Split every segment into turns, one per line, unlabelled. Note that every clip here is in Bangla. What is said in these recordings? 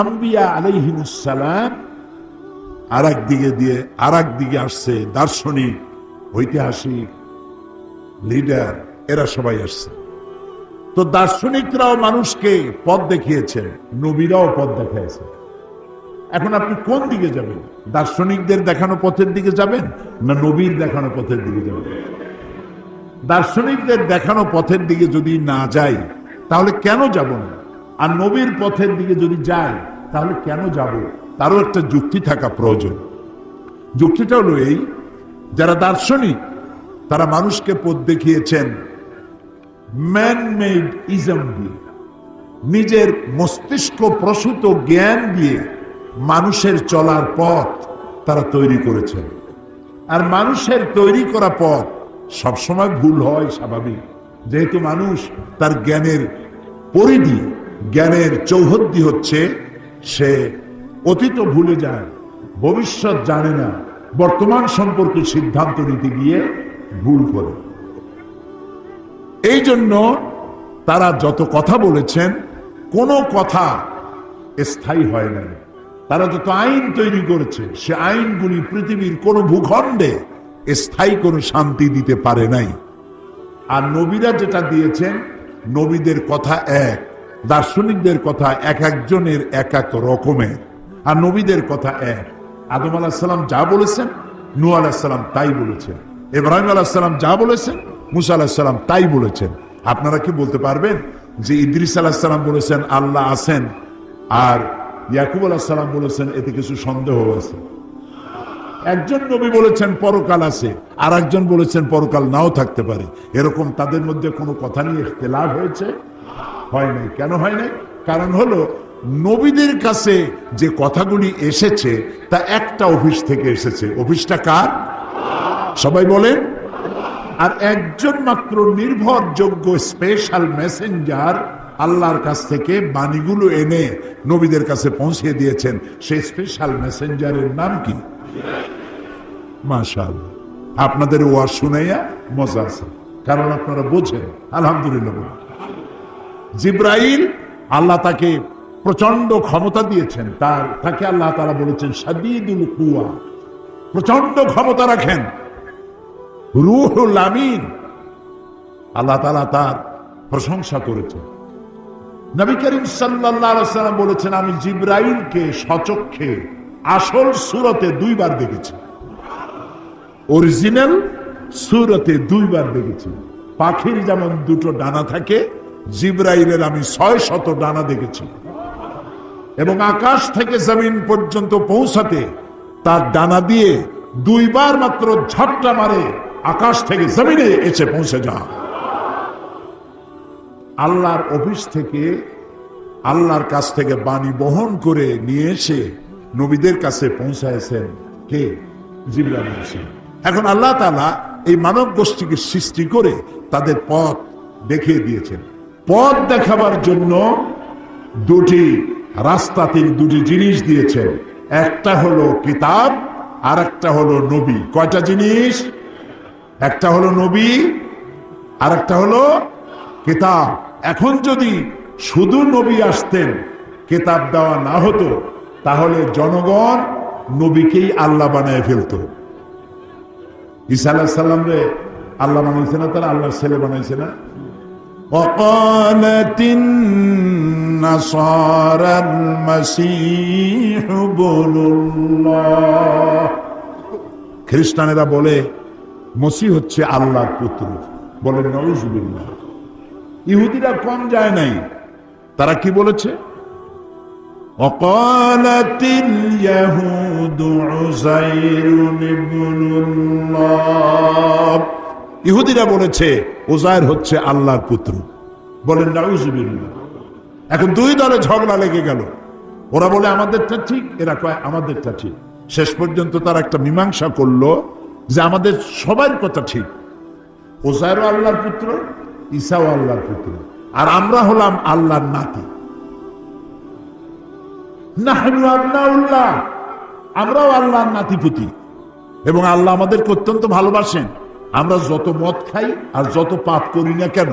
আম্বিয়া আলাইহিমুসালাম আর দিকে দিয়ে আর দিকে আসছে দার্শনিক, ঐতিহাসিক লিডার এরা সবাই আসছে। তো দার্শনিকরাও মানুষকে পথ দেখিয়েছেন নবীরাও পথ দেখাইছে। এখন আপনি কোন দিকে যাবেন? দার্শনিকদের দেখানো পথের দিকে যাবেন না নবীর দেখানো পথের দিকে যাবেন? দার্শনিকদের দেখানো পথের দিকে যদি না যাই, তাহলে কেন যাব না? আর নবীর পথের দিকে যদি যায় তাহলে কেন যাব? তারও একটা যুক্তি থাকা প্রয়োজন। যুক্তিটা হলো এই, যারা দার্শনিক, তারা মানুষকে পথ দেখিয়েছেন ম্যান মেড ইজম দিয়ে। নিজের মস্তিষ্ক প্রসূত জ্ঞান দিয়ে মানুষের চলার পথ তারা তৈরি করেছেন। আর মানুষের তৈরি করা পথ সবসময় ভুল হয়, স্বাভাবিক। যেহেতু মানুষ তার জ্ঞানের পরিধি জ্ঞানের চৌহদ্দি হচ্ছে, সে অতীত ভুলে যায়, ভবিষ্যৎ জানে না, বর্তমান সম্পর্কে সিদ্ধান্ত নিতে গিয়ে ভুল করে। এই জন্য তারা যত কথা বলেছেন, কোনো কথা স্থায়ী হয় নাই। তারা যত আইন তৈরি করেছে, সে আইনগুলি পৃথিবীর কোন ভূখণ্ডে স্থায়ী কোনো শান্তি দিতে পারে নাই। আর নবীরা যেটা দিয়েছেন, নবীদের কথা এক দার্শনিকদের কথা এক একজনের এক এক রকমের, আর নবীদের কথা এক। আদম আলাহিসাল্লাম যা বলেছেন নু আলাহিসাল্লাম তাই বলেছেন। ইব্রাহিম আলাহিসাল্লাম যা বলেছেন, মুসা আলাহিসাল্লাম তাই বলেছেন। আপনারা কি বলতে পারবেন যে ইদ্রিস আলাহিসাল্লাম বলেছেন, আল্লাহ আছেন, আর ইয়াকুব আলাহিসাল্লাম বলেছেন, এতে কিছু সন্দেহ আছে? একজন নবী বলেছেন, পরকাল আছে আর একজন বলেছেন, পরকাল নাও থাকতে পারে। এরকম তাদের মধ্যে কোনো কথা নিয়ে ইখতলাফ হয়েছে? হয় নাই? কেন হয় নাই? কারণ হলো, নবীদের কাছে যে কথাগুলি এসেছে, তা একটা অফিস থেকে এসেছে। অফিসটা কার? সবাই বলেন। আর একজন মাত্র নির্ভরযোগ্য স্পেশাল মেসেঞ্জার আল্লাহর কাছ থেকে বাণীগুলো এনে নবীদের কাছে পৌঁছে দিয়েছেন। সেই স্পেশাল মেসেঞ্জারের নাম কি? মাশাল আপনাদের ওয়াজ শুনাইয়া মজা আছে। কারণ আপনারা বোঝেন। আলহামদুলিল্লাহ। জিব্রাইল, আল্লাহ তাকে প্রচণ্ড ক্ষমতা দিয়েছেন। তার, তাকে আল্লাহ তারা বলেছেন সাদিদুল কুয়া প্রচণ্ড ক্ষমতা রাখেন। রুহুল আমিন। আল্লাহ তালা তার প্রশংসা করেছেন। নবী করিম সাল্লাম বলেছেন, আমি জিব্রাইলকে সচক্ষে আসল সুরতে দুইবার দেখেছি। অরিজিনাল সুরতে দুইবার দেখেছি। পাখির যেমন দুটো ডানা থাকে জিব্রাইলের আমি ছয় শত ডানা দেখেছি। এবং আকাশ থেকে জমিন পর্যন্ত পৌঁছাতে তার ডানা দিয়ে দুইবার মাত্র ঝটটা মারে আকাশ থেকে জমিনে এসে পৌঁছে যা আল্লাহর অফিস থেকে, আল্লাহর কাছ থেকে বাণী বহন করে নিয়ে এসে নবীদের কাছে পৌঁছায়ছেন কে? হোসেন এখন আল্লাহ তালা এই মানব গোষ্ঠীকে সৃষ্টি করে তাদের পথ দেখিয়ে দিয়েছেন। পথ দেখাবার জন্য দুটি রাস্তা তিনি দুটি জিনিস দিয়েছেন। একটা হলো কিতাব আর একটা হলো নবী। কয়টা জিনিস? একটা হলো নবী আর একটা হলো কিতাব। এখন যদি শুধু নবী আসতেন, কিতাব দেওয়া না হতো, তাহলে জনগণ নবীকেই আল্লাহ বানায় ফেলতো। ঈসা আলাহ সাল্লাম রে, আল্লাহ বানাইছে না তারা আল্লাহর ছেলে বানাইছে না? وقالت النصارى المسيح ابن الله খ্রিস্টানেরা বলে মসি হচ্ছে আল্লাহর পুত্র বলে নজুবিল্লাহ ইহুদিরা কম যায় নাই তারা কি বলেছে وقالت اليهود عزير ابن الله ইহুদিরা বলেছে ওজায়ের হচ্ছে আল্লাহর পুত্র। বলেন এখন দুই দলে ঝগড়া লেগে গেল। ওরা বলে, আমাদেরটা ঠিক। এরা কয়, আমাদেরটা ঠিক। শেষ পর্যন্ত তারা একটা মীমাংসা করল যে, আমাদের সবার কথা ঠিক। ওজায়েরও আল্লাহর পুত্র, ঈসাও আল্লাহর পুত্র। আর আমরা হলাম আল্লাহর নাতি। আমরাও আল্লাহর নাতিপুতি। এবং আল্লাহ আমাদেরকে অত্যন্ত ভালোবাসেন। আমরা যত মদ খাই আর যত পাপ করি না কেন?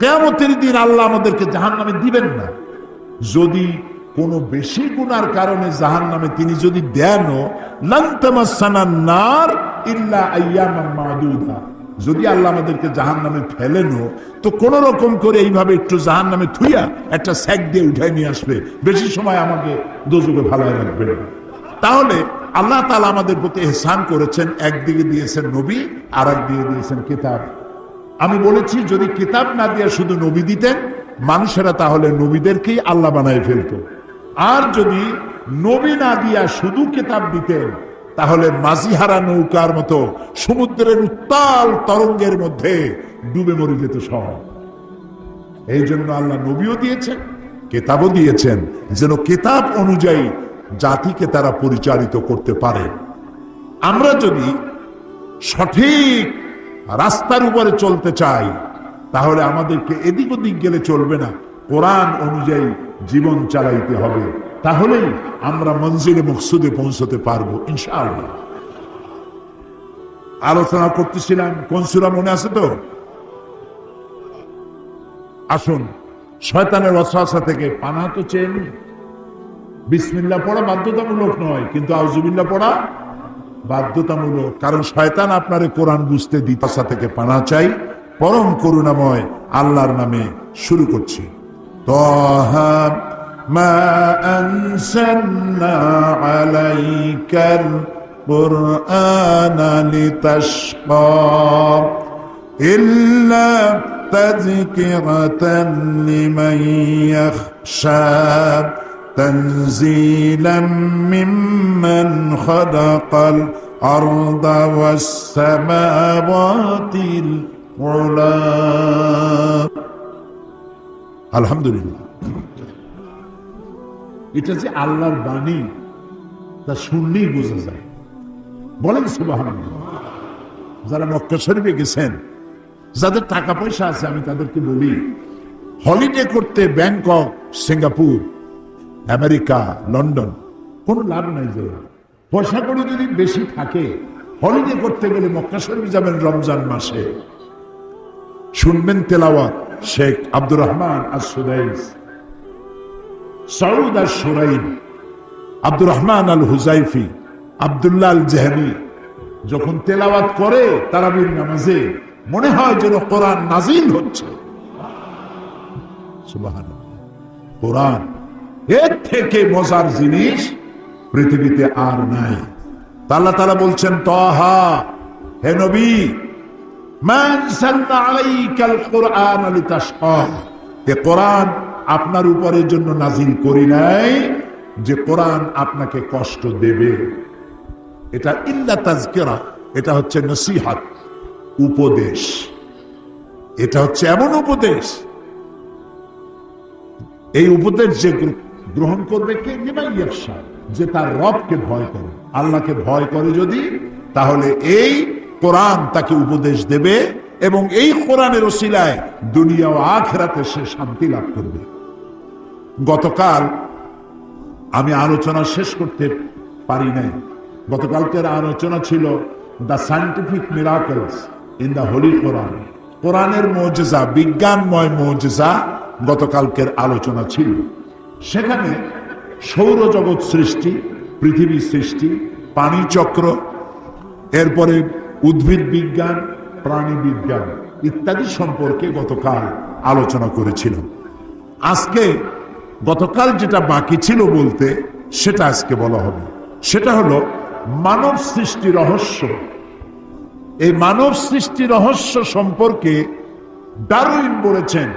কেমতের দিন আল্লাহ আমাদেরকে জাহান নামে দিবেন না। যদি কোন বেশি গুনার কারণে জাহান নামে তিনি যদি মাদুদা। যদি আল্লাহ আমাদেরকে জাহান নামে ফেলেনও তো কোন রকম করে এইভাবে একটু জাহান নামে থুইয়া একটা স্যাক দিয়ে উঠাই নিয়ে আসবে। বেশি সময় আমাকে দোজুকে ভালো রাখবে তাহলে আল্লাহ তালা আমাদের প্রতি এহসান করেছেন একদিকে দিয়েছেন নবী আর একদিকে দিয়েছেন কিতাব। আমি বলেছি, যদি কিতাব না দিয়ে শুধু নবী দিতেন, মানুষেরা তাহলে নবীদেরকেই আল্লাহ বানায় ফেলতো। আর যদি নবী না দিয়া শুধু কিতাব দিতেন, তাহলে মাঝিহারা নৌকার মতো সমুদ্রের উত্তাল তরঙ্গের মধ্যে ডুবে মরে যেত সব। এই জন্য আল্লাহ নবীও দিয়েছেন, কেতাবও দিয়েছেন। যেন কেতাব অনুযায়ী জাতিকে তারা পরিচালিত করতে পারে। আমরা যদি সঠিক রাস্তার উপরে চলতে চাই, তাহলে আমাদেরকে এদিক ওদিক গেলে চলবে না। কোরআন অনুযায়ী জীবন চালাইতে হবে। তাহলেই আমরা মঞ্জিলে মকসুদে পৌঁছতে পারব, ইনশাআল্লাহ। আলোচনা করতেছিলাম, কোন সুরা মনে আছে তো? আসুন, শয়তানের অশ্বাসা থেকে পানা তো চেয়ে। বিসমিল্লা পড়া বাধ্যতামূলক নয় কিন্তু আউজুবিল্লা পড়া বাধ্যতামূলক কারণ শয়তান আপনারে কোরআন বুঝতে দিতাসা থেকে পানা চাই পরম করুণাময় আল্লাহর নামে শুরু করছি তহা মা আনসালনা আলাইকাল কুরআনা লিতাশকা إلا تذكرة لمن يخشى تنزيلا ممن خلق الأرض والسماوات العلى الحمد لله এটা যে আল্লাহর বাণী তা শুনলেই বোঝা যায় বলেন সুবাহ যারা মক্কা শরীফে গেছেন যাদের টাকা পয়সা আছে আমি তাদেরকে বলি হলিডে করতে ব্যাংকক সিঙ্গাপুর আমেরিকা, লন্ডন, কোনো লাভ নাই যে। পয়সা করে যদি বেশি থাকে হলিডে করতে গেলে মক্কা শরীফ যাবেন রমজান মাসে। শুনবেন তেলাওয়াত শেখ আব্দুর রহমান আর সুদাইস সৌদ আর Shuraim Abdur Rahman Al Huzaifi Abdullah Al Juhani যখন তেলাওয়াত করে তারাবির নামাজে, মনে হয় যেন কোরআন নাজিল হচ্ছে। কোরআন এর থেকে মজার জিনিস পৃথিবীতে আর নাই। আল্লাহ তালা বলছেন, তহা, হে নবী কোরআন আপনার উপরের জন্য নাজিল করি নাই, যে কোরআন আপনাকে কষ্ট দেবে। এটা ইল্লা এটা হচ্ছে নসিহাত, উপদেশ। এটা হচ্ছে এমন উপদেশ। এই উপদেশ যে গ্রহণ করবে কে? নিমাইয়াসা যে তার রবকে ভয় করে। আল্লাহকে ভয় করে যদি, তাহলে এই কোরআন তাকে উপদেশ দেবে এবং এই কোরআনের ওসিলায় দুনিয়া ও আখেরাতে সে শান্তি লাভ করবে। গতকাল আমি আলোচনা শেষ করতে পারি নাই। গতকালকের আলোচনা ছিল the scientific miracles in the holy Quran কোরআনের মৌজেজা, বিজ্ঞানময় মৌজেজা গতকালকের আলোচনা ছিল। সেখানে সৌরজগৎ সৃষ্টি, পৃথিবী সৃষ্টি, পানি চক্র, এরপরে উদ্ভিদ বিজ্ঞান, প্রাণী বিজ্ঞান ইত্যাদি সম্পর্কে গতকাল আলোচনা করেছিলাম। আজকে গতকাল যেটা বাকি ছিল বলতে সেটা আজকে বলা হবে। সেটা হলো মানব সৃষ্টি রহস্য। এই মানব সৃষ্টি রহস্য সম্পর্কে ডারউইন বলেছেন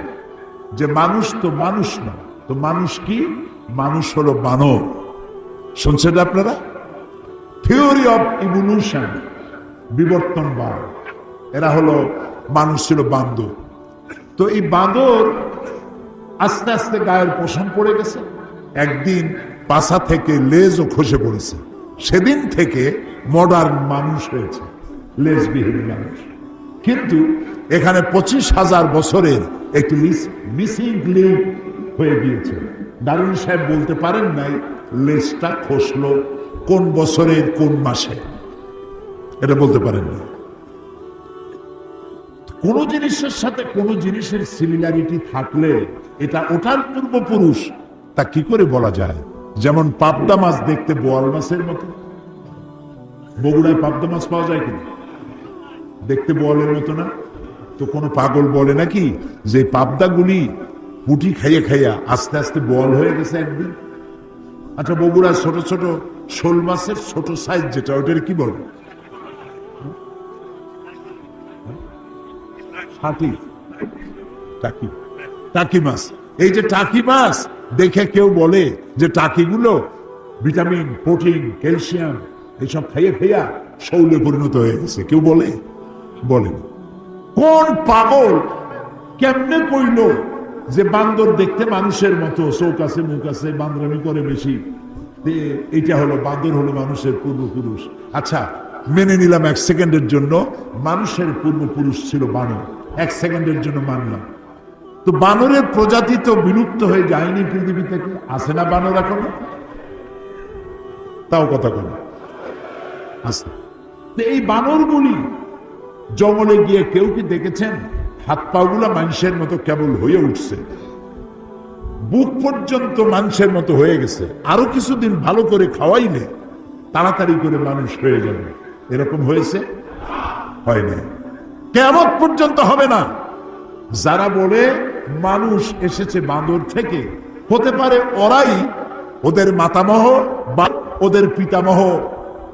যে মানুষ তো মানুষ না তো মানুষ কি? মানুষ হলো মানব। শুনছেন আপনারা? থিওরি অফ ইভলিউশন বিবর্তনবাদ। এরা হলো মানুষ ছিল বান্দর। তো এই বাঁদর আস্তে আস্তে গায়ের পোষণ পড়ে গেছে। একদিন পাশা থেকে লেজও খসে পড়েছে। সেদিন থেকে মডার্ন মানুষ হয়েছে লেজ লেজবিহীন মানুষ। কিন্তু এখানে পঁচিশ হাজার বছরের একটি মিসিং লিঙ্ক হয়ে গিয়েছে। দারুণ সাহেব বলতে পারেন নাই, লেজটা খসলো কোন বছরের কোন মাসে। এটা বলতে পারেন না কোন জিনিসের সাথে কোন জিনিসের সিমিলারিটি থাকলে এটা ওটার পূর্বপুরুষ, তা কি করে বলা যায়? যেমন পাবদা মাছ দেখতে বোয়াল মাছের মতো। বগুড়ায় পাবদা মাছ পাওয়া যায় কিনা দেখতে বোয়ালের মতো না? তো কোনো পাগল বলে নাকি যে পাবদাগুলি পুটি খাইয়ে খাইয়া আস্তে আস্তে বল হয়ে গেছে একদিন। আচ্ছা বগুড়ার ছোট ছোট শোল মাছের ছোট সাইজ যেটা, ওটার কি বলে? টাকি। মাছ। এই যে টাকি মাছ, দেখে কেউ বলে যে টাকিগুলো ভিটামিন, প্রোটিন, ক্যালসিয়াম এইসব খাইয়ে খাইয়া শৌলে পরিণত হয়ে গেছে। কেউ বলে? বলেন। কোন পাগল কেমনে কইল যে বান্দর দেখতে মানুষের মতো চোখ আছে মুখ আছে বান্দরামি করে বেশি। এটা হলো, বান্দর হলো মানুষের পূর্বপুরুষ। আচ্ছা মেনে নিলাম এক সেকেন্ডের জন্য, মানুষের পূর্বপুরুষ ছিল বানর। এক সেকেন্ডের জন্য মানলাম। তো বানরের প্রজাতি তো বিলুপ্ত হয়ে যায়নি পৃথিবী থেকে। আসে না বানর এখন? তাও কথা আছে তো এই বানরগুলি জঙ্গলে গিয়ে কেউ কি দেখেছেন? হাত পাগুলা মানুষের মতো কেবল হয়ে উঠছে। বুক পর্যন্ত মানুষের মতো হয়ে গেছে। আরও কিছুদিন ভালো করে খাওয়াইলে তাড়াতাড়ি করে মানুষ হয়ে যাবে। এরকম হয়েছে? হয়নি কেমন পর্যন্ত হবে না। যারা বলে মানুষ এসেছে বাঁদর থেকে, হতে পারে ওরাই ওদের মাতামহ বা ওদের পিতামহ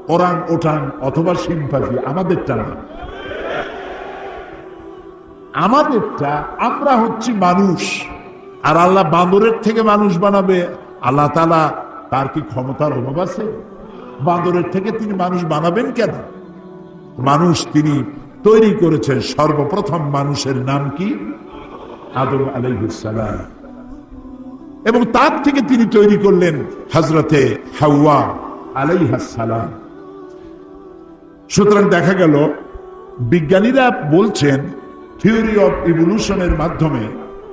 ওরাং ওঠান অথবা সিম্পাজি আমাদেরটা না। আমাদেরটা, আমরা হচ্ছি মানুষ। আর আল্লাহ বান্দরের থেকে মানুষ বানাবে। আল্লাহ তালা তার কি ক্ষমতার অভাব আছে? বান্দরের থেকে তিনি মানুষ বানাবেন কেন? মানুষ তিনি তৈরি করেছেন সর্বপ্রথম মানুষের নাম কি? আদম আলাইসালাম এবং তার থেকে তিনি তৈরি করলেন হজরতে হাওয়া আলাইহাসালাম সুতরাং দেখা গেল, বিজ্ঞানীরা বলছেন থিওরি অফ ইভলিউশনের মাধ্যমে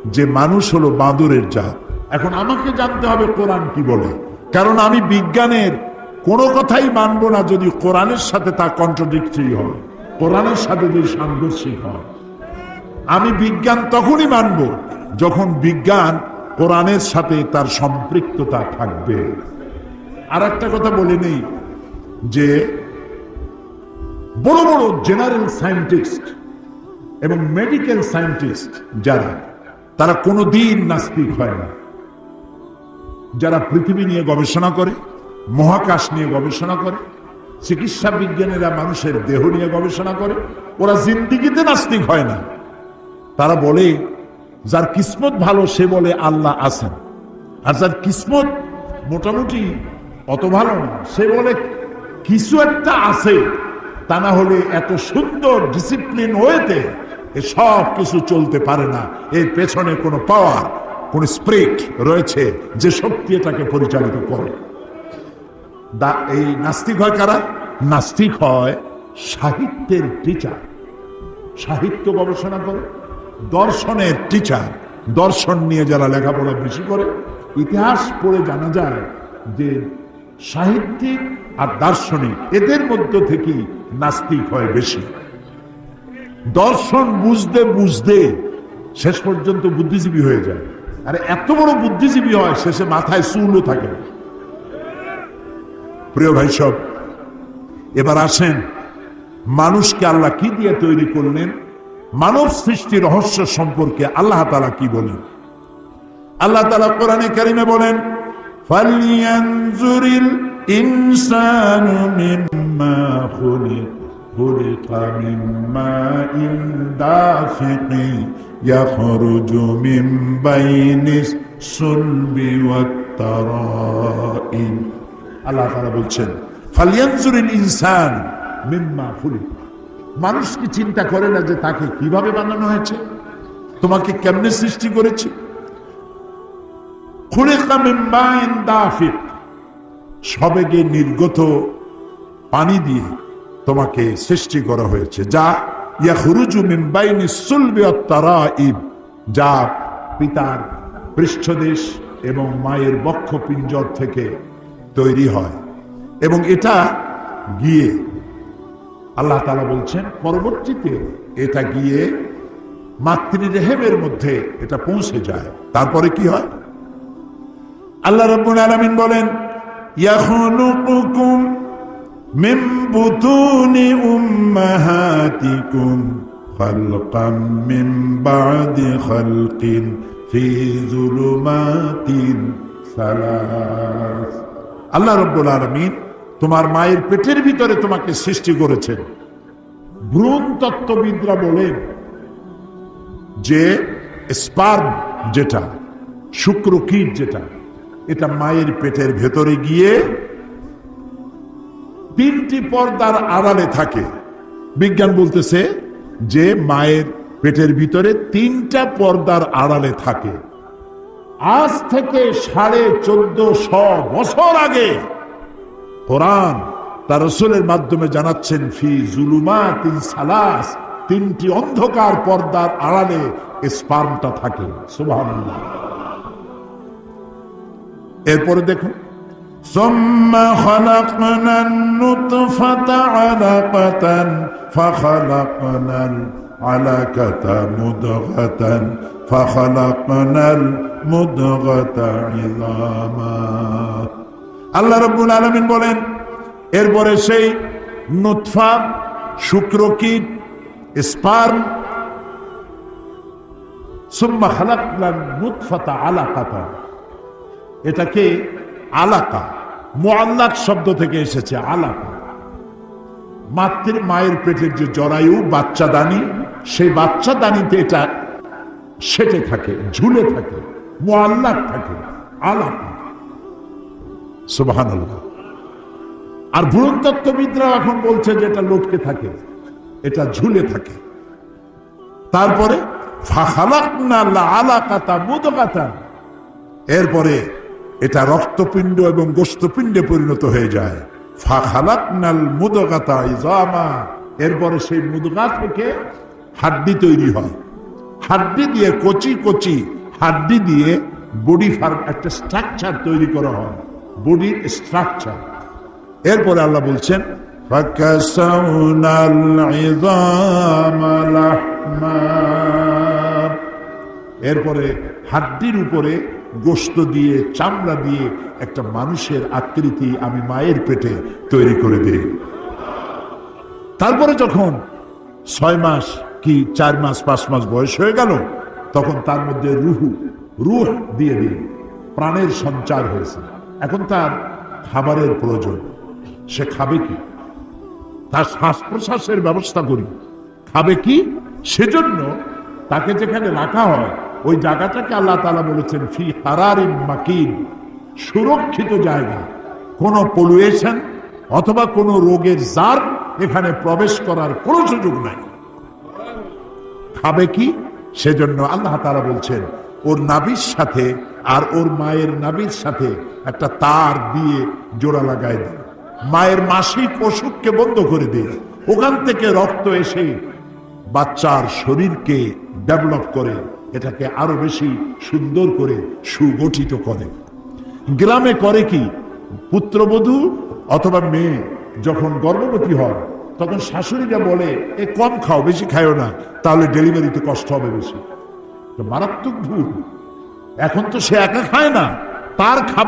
যে মানুষ হলো বাঁদরের জাত। এখন আমাকে জানতে হবে কোরআন কি বলে। কারণ আমি বিজ্ঞানের কোনো কথাই মানবো না যদি কোরআনের সাথে তা কন্ট্রোডিক্টরি হয়। কোরআনের সাথে যদি সাংঘর্ষিক হয়। আমি বিজ্ঞান তখনই মানব যখন বিজ্ঞান কোরআনের সাথে তার সম্পৃক্ততা থাকবে। আর একটা কথা বলে নেই যে বড় বড় জেনারেল সায়েন্টিস্ট এবং মেডিকেল সায়েন্টিস্ট যারা, তারা কোনো দিন নাস্তিক হয় না। যারা পৃথিবী নিয়ে গবেষণা করে, মহাকাশ নিয়ে গবেষণা করে, চিকিৎসা বিজ্ঞানীরা মানুষের দেহ নিয়ে গবেষণা করে, ওরা জিন্দিগিতে নাস্তিক হয় না। তারা বলে, যার কিসমত ভালো সে বলে আল্লাহ আছেন। আর যার কিসমত মোটামুটি অত ভালো না, সে বলে কিছু একটা আছে, তা না হলে এত সুন্দর ডিসিপ্লিন ওয়েতে সব কিছু চলতে পারে না। এর পেছনে কোনো পাওয়ার কোন স্প্রিট রয়েছে যে শক্তি এটাকে পরিচালিত করে। এই নাস্তিক হয় কারা? নাস্তিক হয় সাহিত্যের টিচার সাহিত্য গবেষণা করে, দর্শনের টিচার দর্শন নিয়ে যারা লেখাপড়া বেশি করে, ইতিহাস পড়ে জানা যায় যে সাহিত্যিক আর দার্শনিক এদের মধ্য থেকেই নাস্তিক হয় বেশি। দর্শন বুঝতে বুঝতে শেষ পর্যন্ত বুদ্ধিজীবী হয়ে যায়। আর, এত বড় বুদ্ধিজীবী হয়, শেষে মাথায় চুলও থাকে। প্রিয় ভাই সব, এবার আসেন, মানুষকে আল্লাহ কি দিয়ে তৈরি করলেন? মানব সৃষ্টি রহস্য সম্পর্কে আল্লাহ তালা কি বলেন? আল্লাহ তালা কোরআনে কারিমে বলেন, ফালিয়ানজুরিল ইনসানু মিম্মা খুলিক خلق من ماء دافق يخرج من بين الصلب والترائب আল্লাহ তারা বলছেন ফালিয়ানজুরিল ইনসান মিম্মা খুলিক মানুষ কি চিন্তা করে না যে তাকে কিভাবে বানানো হয়েছে তোমাকে কেমনে সৃষ্টি করেছে খুলিকা মিন মাইন দাফিক সবেগে নির্গত পানি দিয়ে তোমাকে সৃষ্টি করা হয়েছে, যা ইয়াখরুজু মিন বাইনি সুলবি অত্তারাইব যা পিতার পৃষ্ঠদেশ এবং মায়ের বক্ষ পিঞ্জর থেকে তৈরি হয়। এবং এটা গিয়ে আল্লাহ তালা বলছেন, পরবর্তীতে এটা গিয়ে মাতৃ রেহেমের মধ্যে এটা পৌঁছে যায়। তারপরে কি হয়? আল্লাহ রব্বুল আলামিন বলেন, ইয়াখলুকুকুম মিন বুতুনি উম্মাহাতিকুম খালকাম মিন বাদি খালকিন ফি যুলুমাতিন সালাস। আল্লাহ রব্বুল আলামিন তোমার মায়ের পেটের ভিতরে তোমাকে সৃষ্টি করেছেন। ভ্রূণ তত্ত্ববিদরা বলেন যে স্পার্ম যেটা শুক্রকীট যেটা, এটা মায়ের পেটের ভেতরে গিয়ে তিনটি পর্দার আড়ালে থাকে। বিজ্ঞান বলতেছে যে মায়ের পেটের ভিতরে তিনটা পর্দার আড়ালে থাকে। আজ থেকে সাড়ে চোদ্দশ বছর আগে কোরআন তার রসুলের মাধ্যমে জানাচ্ছেন, ফি জুলুমা তিন সালাস, তিনটি অন্ধকার পর্দার আড়ালে স্পার্মটা থাকে। সুবহানাল্লাহ। এরপরে দেখুন ثم خلقنا النطفة علقة فخلقنا العلقة مضغة فخلقنا المضغة عظاما আল্লাহ রব্বুল আলমিন বলেন এরপরে সেই নুৎফা শুক্রকীট স্পার্ম সুম্মা খালাকলাম নুৎফাতা আলাকাতা এটাকে আলাকা। মোয়াল্লাক শব্দ থেকে এসেছে আলাকা। মাতৃ, মায়ের পেটের যে জরায়ু, বাচ্চা দানি, সেই বাচ্চা দানিতে এটা সেটে থাকে, ঝুলে থাকে মোয়াল্লাক থাকে, আলাকা। সুবাহান আর ভ্রূণতত্ত্ববিদরা এখন বলছে যে এটা লটকে থাকে, এটা ঝুলে থাকে। তারপরে আলাকাতা মুদকাতা এরপরে এটা রক্তপিণ্ড এবং গোস্তপিণ্ডে পরিণত হয়ে যায়। ফাখালাতনাল মুদগাতা ইজামা। এরপরে সেই মুদগা থেকে হাড্ডি তৈরি হয়। হাড্ডি দিয়ে কচি কচি হাড্ডি দিয়ে বডি ফার্ম একটা স্ট্রাকচার তৈরি করা হয়। বডির স্ট্রাকচার। এরপরে আল্লাহ বলছেন এরপরে হাড্ডির উপরে গোস্ত দিয়ে, চামড়া দিয়ে একটা মানুষের আকৃতি আমি মায়ের পেটে তৈরি করে দিই। তারপরে যখন ছয় মাস কি চার মাস, পাঁচ মাস বয়স হয়ে গেল, তখন তার মধ্যে রুহু, রুহ দিয়ে দিই। প্রাণের সঞ্চার হয়েছে। এখন তার খাবারের প্রয়োজন। সে খাবে কি? তার শ্বাস প্রশ্বাসের ব্যবস্থা করি। খাবে কি? সেজন্য তাকে যেখানে রাখা হয় ওই জায়গাটাকে আল্লাহ তালা বলেছেন, ফি হারারিন মাকিন, সুরক্ষিত জায়গা। কোনো পলুয়েশন অথবা কোনো রোগের জার এখানে প্রবেশ করার কোনো সুযোগ নাই। খাবে কি? সেজন্য আল্লাহ তারা বলছেন, ওর নাবির সাথে আর ওর মায়ের নাবির সাথে একটা তার দিয়ে জোড়া লাগাই দেয় মায়ের মাসিক ওষুধকে বন্ধ করে দেয় ওখান থেকে রক্ত এসে বাচ্চার শরীরকে ডেভেলপ করে এটাকে আরও বেশি সুন্দর করে সুগঠিত করে। গ্রামে করে কি? পুত্রবধূ অথবা মেয়ে যখন গর্ভবতী হয়, তখন শাশুড়িরা বলে, এ কম খাও, বেশি খায়ও না, তাহলে ডেলিভারিতে কষ্ট হবে বেশি। মারাত্মক ভুল। এখন তো সে একা খায় না, তার খাবার